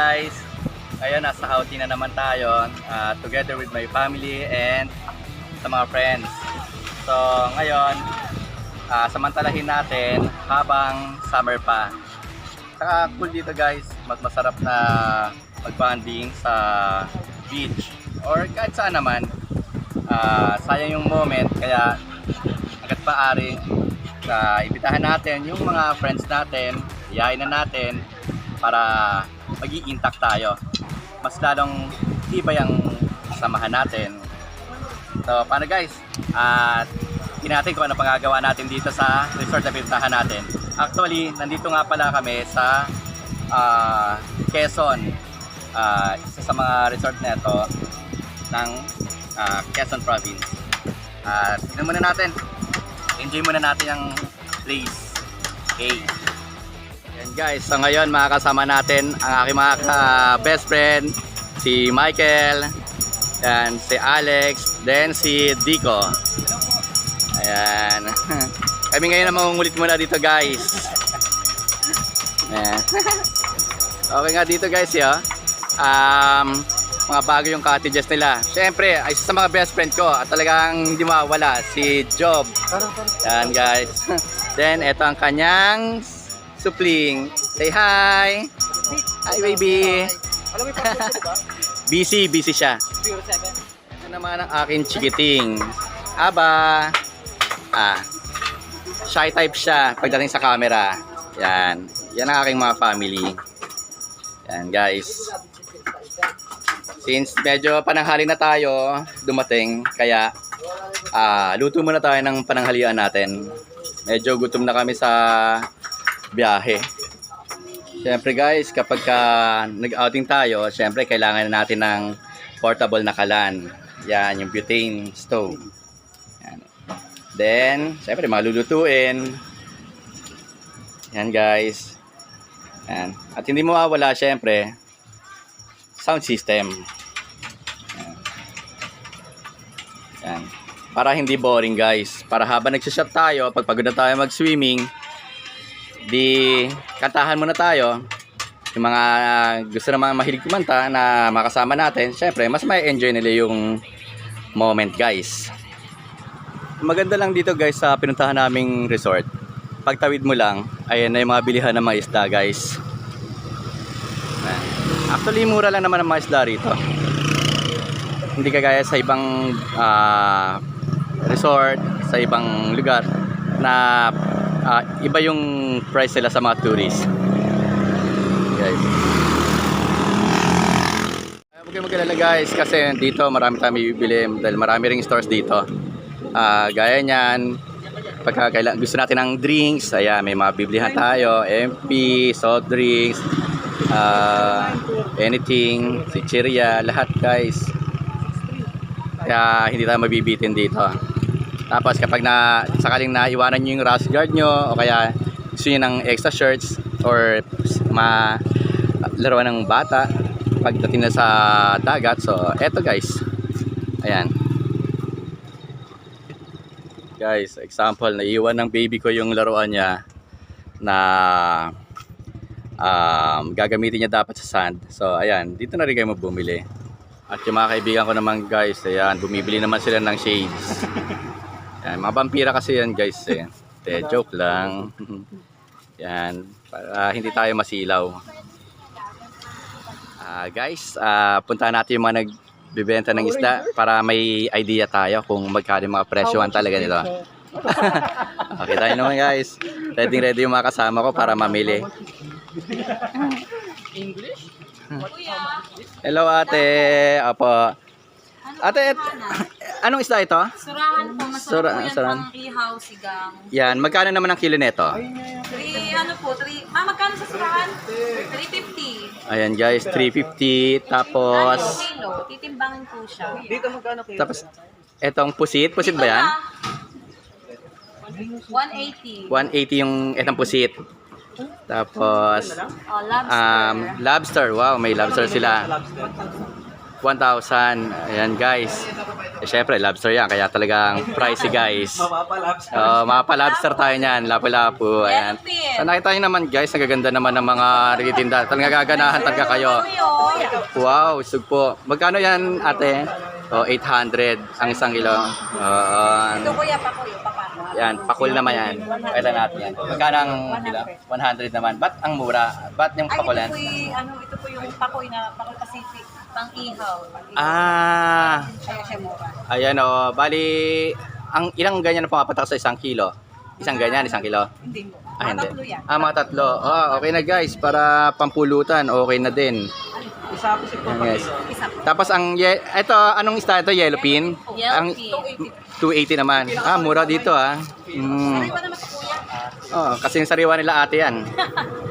guys! Ngayon, nasa outing na naman tayo uh, together with my family and sa mga friends. So, ngayon, uh, samantalahin natin habang summer pa. Saka cool dito guys, mas masarap na mag-bonding sa beach or kahit saan naman. Ah, sayang yung moment, kaya agad paari sa ibitahan natin yung mga friends natin, iyayin na natin para maging intact tayo. Mas lalong tibay ang samahan natin. So, paano guys? At natin kung ano pangagawa natin dito sa resort na pinuntahan natin. Actually, nandito nga pala kami sa ah, Quezon. Ah, isa sa mga resort na ito ng ah, Quezon Province. At tingnan muna natin. Enjoy muna natin ang place. Okay. Yan guys, so ngayon makakasama natin ang aking mga ka- best friend, si Michael, yan, si Alex, then si Dico. Ayan. Kami ngayon na mangungulit muna dito guys. Ayan. Okay nga dito guys yo. Um, mga bago yung cottages nila. Siyempre, ay isa sa mga best friend ko at talagang hindi mawala si Job. Yan guys. Then, ito ang kanyang supling. Say hi! Hi baby! Alam mo? Busy, busy siya. 07. Ito naman ang aking chikiting. Aba! Ah. Shy type siya pagdating sa camera. Yan. Yan ang aking mga family. Yan guys. Since medyo pananghali na tayo dumating, kaya ah, luto muna tayo ng pananghalian natin. Medyo gutom na kami sa biyahe. Siyempre guys, kapag ka nag-outing tayo, siyempre kailangan na natin ng portable na kalan. Yan, yung butane stove. Yan. Then, siyempre malulutuin. Yan guys. Yan. At hindi mawawala siyempre, sound system. Yan. Yan. Para hindi boring guys. Para habang nagsashot tayo, pag pagod na tayo mag-swimming, di kantahan muna tayo. Yung mga gusto naman mahilig kumanta na makasama natin, syempre mas may enjoy nila yung moment guys. Maganda lang dito guys sa pinuntahan naming resort. Pagtawid mo lang, ayan na yung mga bilihan ng mga isda guys. Actually, mura lang naman ang mga isda rito. Hindi kagaya sa ibang ah, resort, sa ibang lugar na ah, iba yung price nila sa mga tourists. Guys. Huwag kayong mag-alala guys kasi dito marami tayong bibili dahil marami ring stores dito. Ah, gaya niyan, pagka kaila- gusto natin ng drinks, ayan, may mga biblihan tayo, MP, soft drinks, ah, anything, chichirya, lahat guys. Kaya hindi tayo mabibitin dito. Tapos kapag na sakaling naiwanan nyo yung rash guard nyo o kaya gusto nyo ng extra shirts or ma laruan ng bata pagdating na sa dagat. So, eto guys. Ayan. Guys, example, naiwan ng baby ko yung laruan niya na um, gagamitin niya dapat sa sand. So, ayan, dito na rin kayo bumili. At yung mga kaibigan ko naman guys, ayan, bumibili naman sila ng shades. Ayan, mga vampira kasi yan guys eh. Te, joke lang. yan, para hindi tayo masilaw. Ah, guys, ah, puntahan natin yung mga nagbibenta ng isda para may idea tayo kung magkano yung mga presyohan talaga nito. okay tayo naman guys. Ready ready yung mga kasama ko para mamili. English? Hello ate. Apo. Ate, et- anong isda ito? Surahan po, masarap Sura- po yan surahan. pang ihaw, sigang. Yan, magkano naman ang kilo nito? 3, ano po, 3, ma, magkano sa surahan? 350. Ayan guys, 350 Ano, tapos kilo, titimbangin po siya. Dito magkano kayo? tapos etong pusit, pusit ba yan? 180. 180 yung etong pusit. Tapos Oh, lobster. um, lobster, wow, may lobster sila. Lobster. 1,000. Ayan guys. Eh, syempre, lobster yan. Kaya talagang pricey guys. Mapapalaps. Oh, mapalobster tayo niyan. Lapu-lapu. Ayan. So nakita nyo naman guys, nagaganda naman ng mga nagtitinda. Talaga gaganahan talaga kayo. Wow, sugpo. Magkano yan ate? Oh, 800 ang isang kilo. Oo. Ito kuya pa kuya, papa. yan, pakul naman yan. Kailan natin yan. Magkano ang kilo? 100 naman. Ba't ang mura? Ba't yung Ay, ito pakulan? po yung, ano, ito po yung pakoy na Pakoy Pacific. Pang ihaw. Ah, Kaya siya mura. ayan o. Bali, ang ilang ganyan na pumapatak sa isang kilo? Isang ganyan, isang kilo? Hindi mo. Ah, hindi. Tatlo yan. Ah, mga tatlo. Ah, okay na guys. Para pampulutan, okay na din. Isa po si Papa. Isa po. Tapos ang, ye- ito, anong isda ito? Yellow pin? Ang Yellowfin. 280 naman. Ah, mura dito ah. Mm. Sariwa naman sa kuya. Oh, kasi yung sariwa nila ate yan.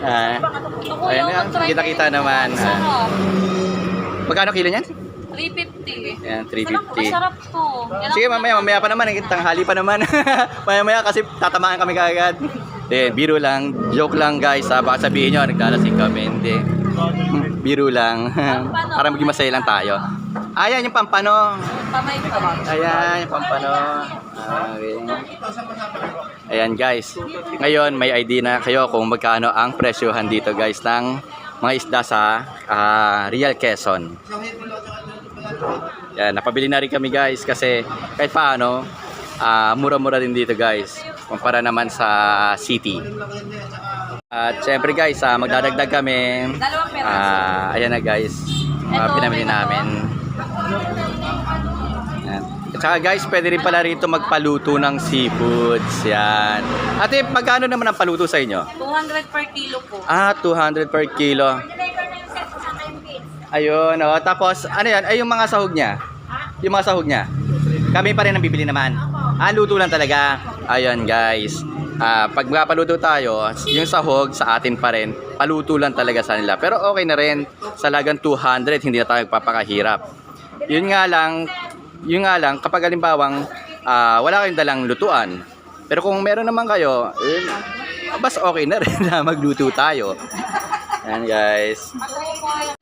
Ah, ayan, yan. mag-try kita-kita naman. Ah. Sarap. Magkano kilo niyan? 350. Ayan, Sarap, 350. masarap to. Yan Sige, mamaya, mamaya pa naman. eh, Tanghali pa naman. Mamaya-maya kasi tatamaan kami kagad. Then, biro lang. Joke lang, guys. Ha? Baka sabihin nyo, naglalasing kami. Hindi. Hmm, Biro lang. Para maging masaya lang tayo. Ayan, yung pampano. Ayan, yung pampano. Okay. Ayan, guys. Ngayon, may ID na kayo kung magkano ang presyohan dito, guys, ng mga isda sa ah, Real Quezon. Yan, napabili na rin kami guys kasi kahit paano, ah, mura-mura din dito guys. Kumpara naman sa city. At syempre guys, ah, magdadagdag kami. Ah, ayan na guys. Uh, pinamili namin. Yan. At saka guys, pwede rin pala rito magpaluto ng seafoods. Yan. Ate, magkano naman ang paluto sa inyo? 200 per kilo po. Ah, 200 per kilo. Ayun, oh. Tapos, ano yan? Ay, yung mga sahog niya. Yung mga sahog niya. Kami pa rin ang bibili naman. Ah, luto lang talaga. Ayun, guys. Ah, pag paluto tayo, yung sahog sa atin pa rin, paluto lang talaga sa nila. Pero okay na rin. Sa lagang 200, hindi na tayo magpapakahirap. Yun nga lang, yun nga lang, kapag halimbawang ah, wala kayong dalang lutuan, pero kung meron naman kayo, eh, bas okay na rin na magluto tayo. Yan guys.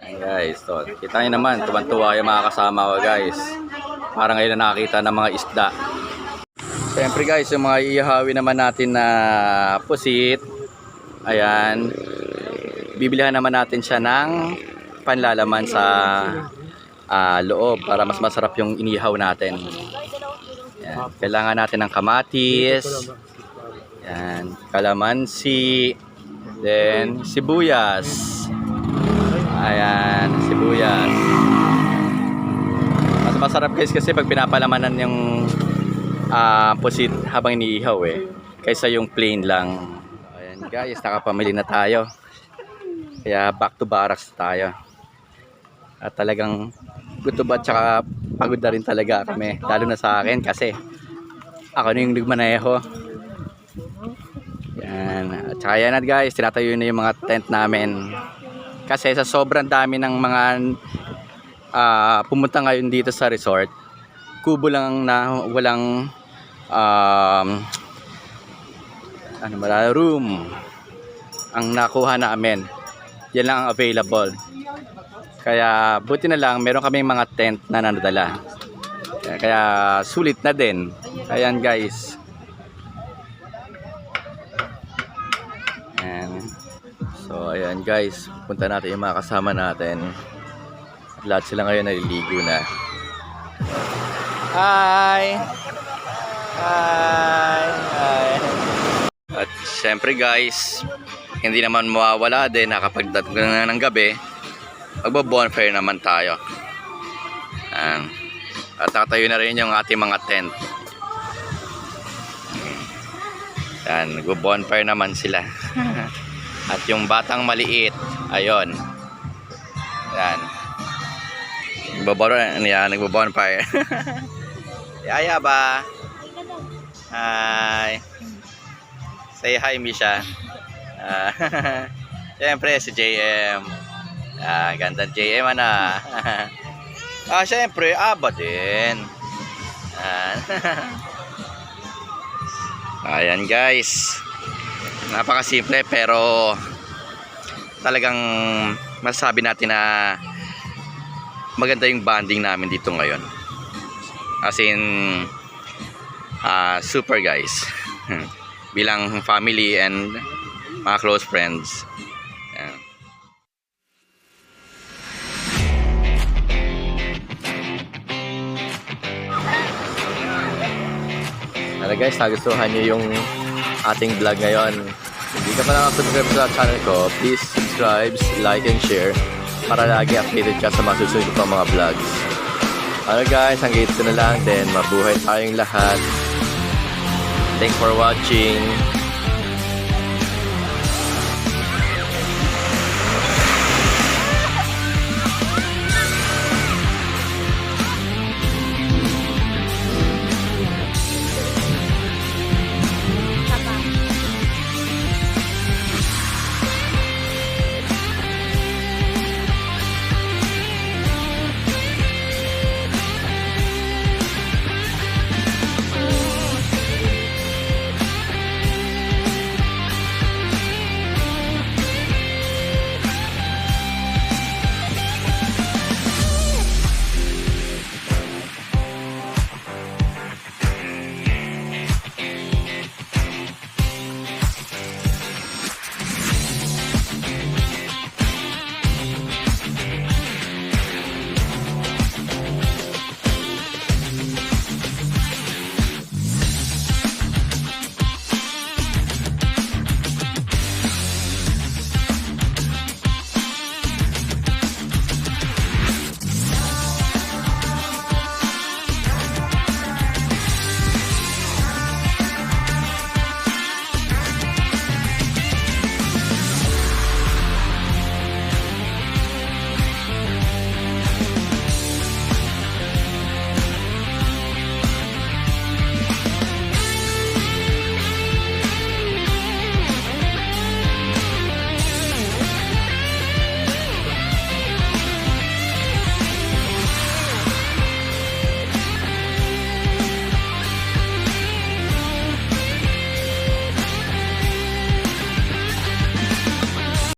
Yan guys. To. Kita nyo naman, tuwan-tuwa yung mga kasama ko guys. Parang ngayon na nakakita ng mga isda. Siyempre guys, yung mga ihawi naman natin na pusit. Ayan. Bibilihan naman natin siya ng panlalaman sa ah, loob para mas masarap yung inihaw natin. Yan. Kailangan natin ng kamatis. Yan. Kalamansi. Then, sibuyas. Ayan, sibuyas. Mas masarap guys kasi pag pinapalamanan yung ah pusit habang iniihaw eh. Kaysa yung plain lang. Ayan guys, nakapamili na tayo. Kaya back to barracks tayo. At talagang gutom at saka pagod na rin talaga kami. Lalo na sa akin kasi ako na yung nagmaneho. Yan. At saka yan at guys, tinatayo na yung mga tent namin. Kasi sa sobrang dami ng mga ah, pumunta ngayon dito sa resort, kubo lang na walang um, ano ba, room ang nakuha namin. Yan lang ang available. Kaya buti na lang meron kami mga tent na nadala. Kaya, sulit na din. Ayan guys. Ayan. So ayan guys, punta natin yung mga kasama natin. Lahat sila ngayon naliligo na. Hi! Hi! Hi! At syempre guys, hindi naman mawawala din na kapag dating na ng gabi, magbo-bonfire naman tayo. Ayan. At nakatayo na rin yung ating mga tent. Yan, nagbo-bonfire naman sila. At yung batang maliit, ayun. Yan. Nagbobonfire, ano yan, nagbobonfire. Yaya ba? Hi. Say hi, Misha. Ah, Siyempre, si JM. Ah, ganda JM, ana. ah, siyempre, aba din. Ah. Ayan, guys. Napakasimple pero talagang masasabi natin na maganda yung bonding namin dito ngayon. As in, ah, super guys. Bilang family and mga close friends. Ano guys, nagustuhan niyo yung ating vlog ngayon. Hindi ka pa nakasubscribe sa channel ko, please subscribe, like, and share para lagi updated ka sa mga susunod ko mga vlogs. Ano guys, hanggang dito na lang din. Mabuhay tayong lahat. Thanks for watching.